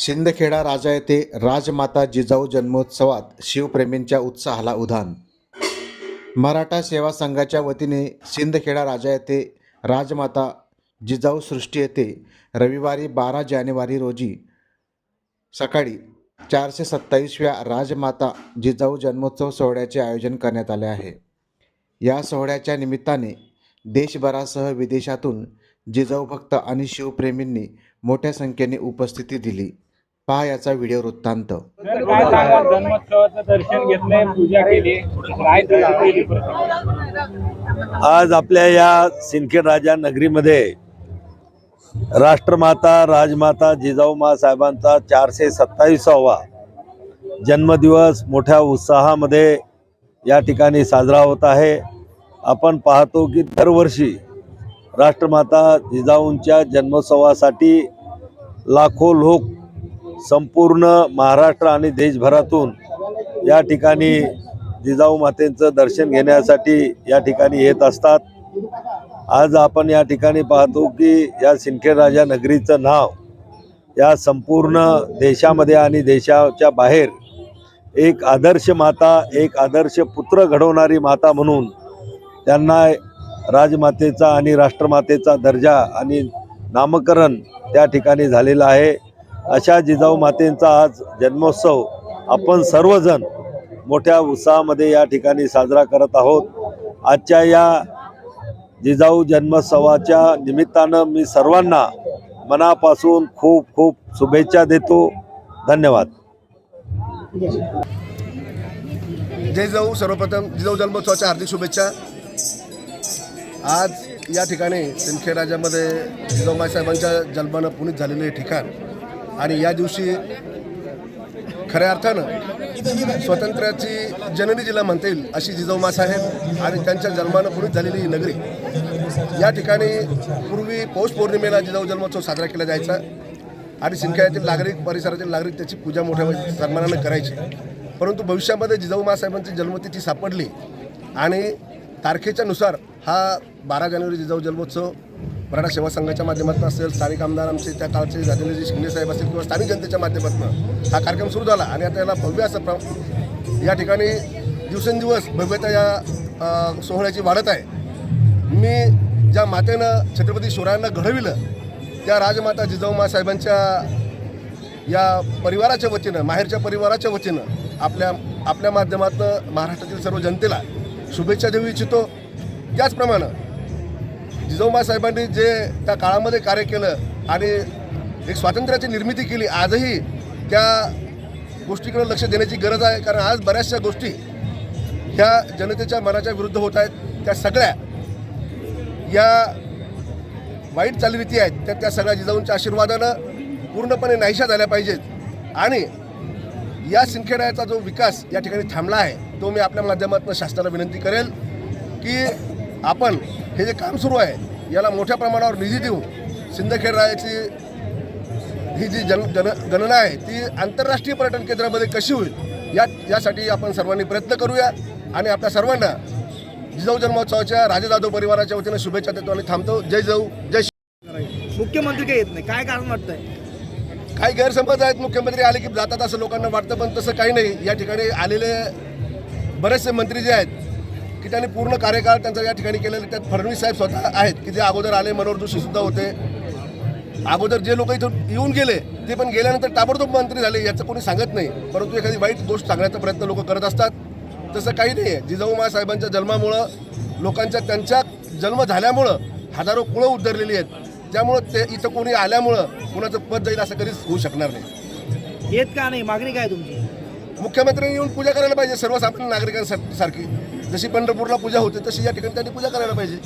शिंदखेडा राजा येथे राजमाता जिजाऊ जन्मोत्सवात शिवप्रेमींच्या उत्साहाला उधाण. मराठा सेवा संघाच्या वतीने शिंदखेडा राजा येथे राजमाता जिजाऊ सृष्टी येथे रविवारी बारा जानेवारी रोजी सकाळी चारशे सत्तावीसव्या राजमाता जिजाऊ जन्मोत्सव सोहळ्याचे आयोजन करण्यात आले आहे. या सोहळ्याच्या निमित्ताने देशभरासह विदेशातून जिजाऊ भक्त आणि शिवप्रेमींनी मोठ्या संख्येने उपस्थिती दिली. पहा याचा व्हिडिओ वृत्तांत? आज आपल्या या सिंदखेड राजा नगरीमध्ये राष्ट्रमाता राजमाता जिजाऊमा साहेबांचा चारशे सत्तावीसावा जन्मदिवस मोठ्या उत्साहामध्ये या ठिकाणी साजरा होत आहे. आपण पाहतो की दरवर्षी राष्ट्रमाता जिजाऊंच्या जन्मोत्सवासाठी लाखो लोक संपूर्ण महाराष्ट्र आणि देशभरातून या ठिकाणी जिजाऊ मातेंचं दर्शन घेण्यासाठी या ठिकाणी येत असतात. आज आपण या ठिकाणी पाहतो की या सिंदखेड राजा नगरीचं नाव या संपूर्ण देशामध्ये आणि देशाच्या बाहेर एक आदर्श माता एक आदर्श पुत्र घडवणारी माता म्हणून त्यांना राजमातेचा आणि राष्ट्रमातेचा दर्जा आणि नामकरण त्या ठिकाणी झालेलं आहे. अशा जिजाऊ मातेंचा आज जन्मोत्सव. आपण सर्वजण मोठ्या उत्साहामध्ये या ठिकाणी साजरा करत आहोत. आजच्या या जिजाऊ जन्मोत्सवाच्या निमित्तानं मी सर्वांना मनापासून खूप खूप शुभेच्छा देतो. धन्यवाद. जय जाऊ सर्वप्रथम जिजाऊ जन्मोत्सवाच्या हार्दिक शुभेच्छा. आज या ठिकाणी सिंदखेड राज्यामध्ये जिजाऊमाई साहेबांच्या जन्मानं पुनीत झालेले हे ठिकाण आणि या दिवशी खऱ्या अर्थानं स्वातंत्र्याची जननी जिला म्हणता येईल अशी जिजाऊमा साहेब आणि त्यांच्या जन्मानं पूर्वी झालेली ही नगरी. या ठिकाणी पूर्वी पौष पौर्णिमेला जिजाऊ जन्मोत्सव साजरा केला जायचा आणि सिंदखेड्यातील नागरिक परिसरातील नागरिक त्याची पूजा मोठ्या सन्मानानं करायची. परंतु भविष्यामध्ये जिजाऊ मासाहेबांची जन्मतिथी सापडली आणि तारखेच्या नुसार हा बारा जानेवारी जिजाऊ जन्मोत्सव मराठा सेवा संघाच्या माध्यमातून असेल स्थानिक आमदार आमचे त्या काळचे झालेले जे शिंदे साहेब असतील किंवा स्थानिक जनतेच्या माध्यमातून हा कार्यक्रम सुरू झाला आणि आता याला भव्य असं प्र या ठिकाणी दिवसेंदिवस भव्यता या सोहळ्याची वाढत आहे. मी ज्या मातेनं छत्रपती शिवरायांना घडविलं त्या राजमाता जिजाऊमा साहेबांच्या या परिवाराच्या वतीनं माहेरच्या परिवाराच्या वतीनं आपल्या आपल्या माध्यमातून महाराष्ट्रातील सर्व जनतेला शुभेच्छा देऊ इच्छितो. त्याचप्रमाणे जिजाऊबा साहेबांनी जे त्या काळामध्ये कार्य केलं आणि एक स्वातंत्र्याची निर्मिती केली आजही त्या गोष्टीकडे लक्ष देण्याची गरज आहे. कारण आज बऱ्याचशा गोष्टी ह्या जनतेच्या मनाच्या विरुद्ध होत आहेत. त्या सगळ्या या वाईट चालीरीती आहेत त्या त्या सगळ्या जिजाऊंच्या आशीर्वादानं पूर्णपणे नाहीशा झाल्या पाहिजेत. आणि या सिंदखेड्याचा जो विकास या ठिकाणी थांबला आहे तो मी आपल्या माध्यमातून शासनाला विनंती करेल की आपण हे जे काम सुरू आहे याला मोठ्या प्रमाणावर निधी देऊन सिंदखेड रायाची ही जी जन गण गणना आहे ती आंतरराष्ट्रीय पर्यटन केंद्रामध्ये कशी होईल या यासाठी आपण सर्वांनी प्रयत्न करूया. आणि आपल्या सर्वांना जिजाऊ जन्मोत्सवाच्या राजे जाधव परिवाराच्या वतीनं शुभेच्छा देतो आणि थांबतो. जय जाऊ जय शिव. मुख्यमंत्री काही येत नाही. काय कारण वाटतंय? काही गैरसमज आहेत. मुख्यमंत्री आले की जातात असं लोकांना वाटतं पण तसं काही नाही. या ठिकाणी आलेले बरेचसे मंत्री जे आहेत की त्यांनी पूर्ण कार्यकाळ त्यांचा या ठिकाणी केलेला त्यात फडणवीस साहेब स्वतः आहेत की जे अगोदर आले मनोहर जोशी सुद्धा होते. अगोदर जे लोक इथून येऊन गेले ते पण गेल्यानंतर ताबडतोब मंत्री झाले याचं कोणी सांगत नाही. परंतु एखादी वाईट गोष्ट सांगण्याचा प्रयत्न लोक करत असतात. तसं काही नाही आहे जिजाऊमा साहेबांच्या जन्मामुळं लोकांच्या त्यांच्या जन्म झाल्यामुळं हजारो कुळं उद्धरलेली आहेत. त्यामुळं ते इथं कोणी आल्यामुळं कुणाचं पद जाईल असं कधीच होऊ शकणार नाही. येत का नाही? मागणी काय तुमची? मुख्यमंत्र्यांनी येऊन पूजा करायला पाहिजे सर्वसामान्य नागरिकांसारखी. जशी पंढरपूरला पूजा होते तशी या ठिकाणी त्यांनी पूजा करायला पाहिजे.